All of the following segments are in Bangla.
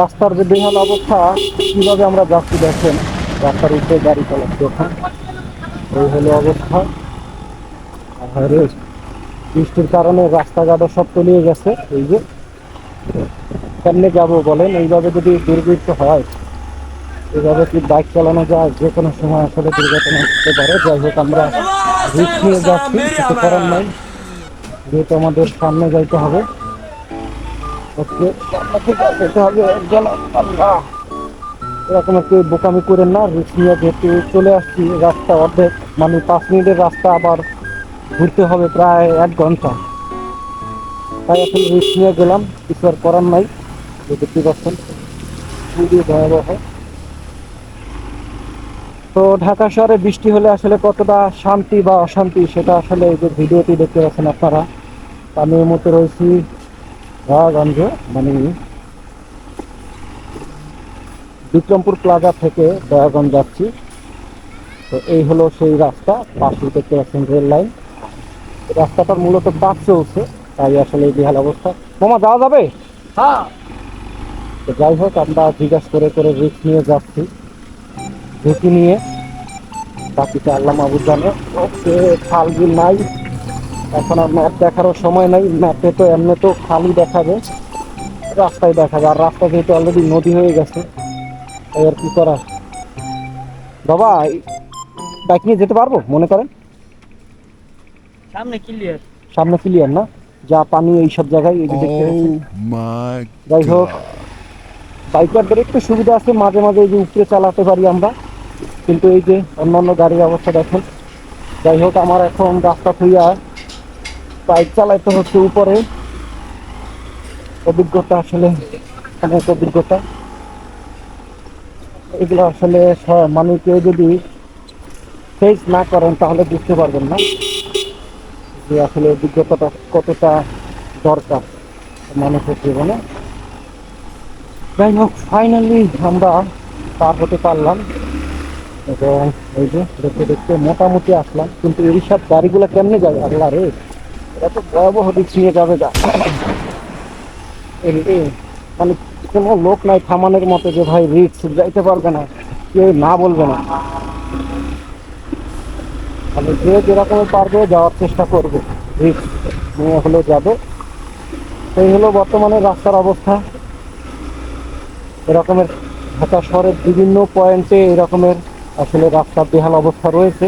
রাস্তার যে বেহাল অবস্থা, কীভাবে আমরা যাচ্ছি দেখেন? রাস্তার উপরে গাড়ি চালাচ্ছি এখন এই হলো অবস্থা। আর বৃষ্টির কারণে রাস্তাঘাটও সব তলিয়ে গেছে, এই যে। কেমনে যাব বলেন? এইভাবে যদি দুর্বৃত্ত হয় এভাবে কি বাইক চালানো যায়? যে কোনো সময় আসলে দুর্ঘটনা হতে পারে। যাই হোক, আমরা রিস্ক নিয়ে যাচ্ছি, কিছু করার নাই। যেহেতু আমাদের সামনে যাইতে হবে। এরকম একটু বোকামি করেন না রিস্ক নিয়ে যেহেতু চলে আসছি, রাস্তা অর্ধেক মানে পাঁচ মিনিটের রাস্তা আবার ঘুরতে হবে প্রায় এক ঘণ্টা। তাই এখন রিস্ক নিয়ে গেলাম, কিছু আর করার নাই দেখতে পাচ্ছেন খুবই ভয়াবহ। তো ঢাকা শহরে বৃষ্টি হলে আসলে কতটা শান্তি বা অশান্তি, সেটা আসলে এই যে ভিডিওটি দেখতে পাচ্ছেন আপনারা, আমি এই মুহূর্তে রয়েছি রাগঞ্জে মানে বিক্রমপুর প্লাজা থেকে দয়াগঞ্জ যাচ্ছি। তো এই হলো সেই রাস্তা পাশে দেখতে পাচ্ছেন রেল লাইন। রাস্তাটার মূলত কাজ চলছে তাই আসলে এই বিহাল অবস্থা। মামা যাওয়া যাবে? হ্যাঁ। তো যাই হোক আমরা জিজ্ঞাসা করে করে রিস্ক নিয়ে যাচ্ছি। ঝুঁকি নিয়ে বাকিটা আল্লাহ মাহবুব জানে। ওকে খাল নাই। এখন আর ম্যাপ দেখারও সময় নাই। ম্যাপে তো এমনি তো খালি দেখাবে রাস্তায় দেখাবে। আর রাস্তা যেহেতু অলরেডি নদী হয়ে গেছে আর কি করা বাবা বাইক নিয়ে যেতে পারব? মনে করেন? সামনে ক্লিয়ার সামনে ক্লিয়ার না? যা পানি এইসব জায়গায় এই যে দেখতে পাচ্ছেন। Oh যাই হোক বাইকারদের একটু সুবিধা আছে মাঝে মাঝে এই যে উপরে চালাতে পারি আমরা। কিন্তু এই যে অন্যান্য গাড়ির অবস্থা দেখেন। যাই হোক আমার এখন রাস্তা থইয়া বাইক চালাইতে হচ্ছে উপরে। অভিজ্ঞতা আসলে, অনেক অভিজ্ঞতা। এগুলো আসলে মানে কেউ যদি ফেস না করেন, তাহলে বুঝতে পারবেন না যে আসলে অভিজ্ঞতাটা কতটা দরকার মানুষের জীবনে। যাই হোক ফাইনালি আমরা পার হতে পারলাম। এবং এই যে দেখতে দেখতে মোটামুটি আসলাম। কিন্তু এইসব গাড়িগুলো কেমনে যাবে আল্লাহ রে। এটা তো ভয়াবহ দিক নিয়ে যাবে এই, মানে কোনো লোক নাই থামানোর মতো যে ভাই রিক্স যাইতে পারবে না কেউ না বলবে না। মানে যে যেরকম পারবে যাওয়ার চেষ্টা করবে রিক্স নিয়ে হলেও যাবে। এই হলো বর্তমানে রাস্তার অবস্থা। এরকমের ঢাকা শহরের বিভিন্ন পয়েন্টে এরকমের আসলে রাস্তার বেহাল অবস্থা রয়েছে।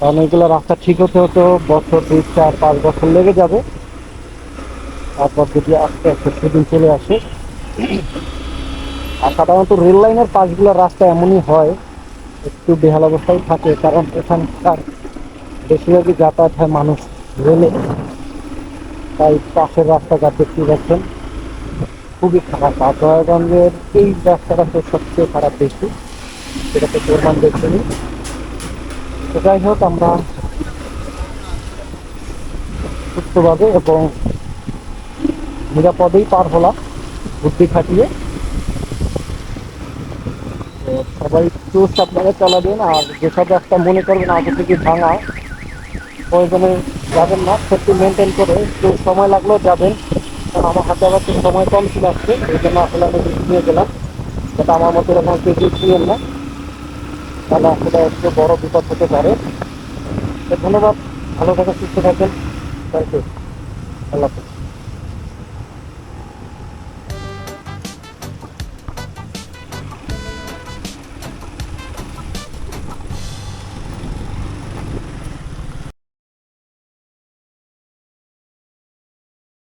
কারণ এগুলো রাস্তা ঠিক হতে হতে বছর দুই, চার, পাঁচ বছর লেগে যাবে। তারপর যদি আস্তে আস্তে সেদিন চলে আসে, আর সাধারণত রেল লাইনের পাশগুলোর রাস্তা এমনই হয়, একটু বেহাল অবস্থায় থাকে, কারণ এখানকার বেশিরভাগই যাতায়াত হয় মানুষ রেলে। তাই পাশের রাস্তাঘাট দেখতে পাচ্ছেন, খুবই খারাপ। আর দয়াগঞ্জের এই রাস্তাটা তো সবচেয়ে খারাপ বেশি সেটা তো প্রমাণ দেখছিনি যাই হোক, আমরা সুস্থভাবে এবং নিরাপদেই পার হলাম বুদ্ধি খাটিয়ে। সবাই একটু সাবধানে চালাবেন আর যেসব রাস্তা মনে করবেন আগে থেকে ভাঙা, প্রয়োজনে যাবেন না সেফটি মেনটেন করে একটু সময় লাগলেও যাবেন। কারণ আমার হাতে আবার একটু সময় কম ছিল আসছে এই জন্য আসলে আমি নিয়ে গেলাম। সেটা আমার মতো এরকম কেউ না। তাহলে আসলে একটু বড় বিপদ হতে পারে। ধন্যবাদ, ভালো থাকা সুস্থ থাকেন। থ্যাংক ইউ আল্লাহ হাফেজ।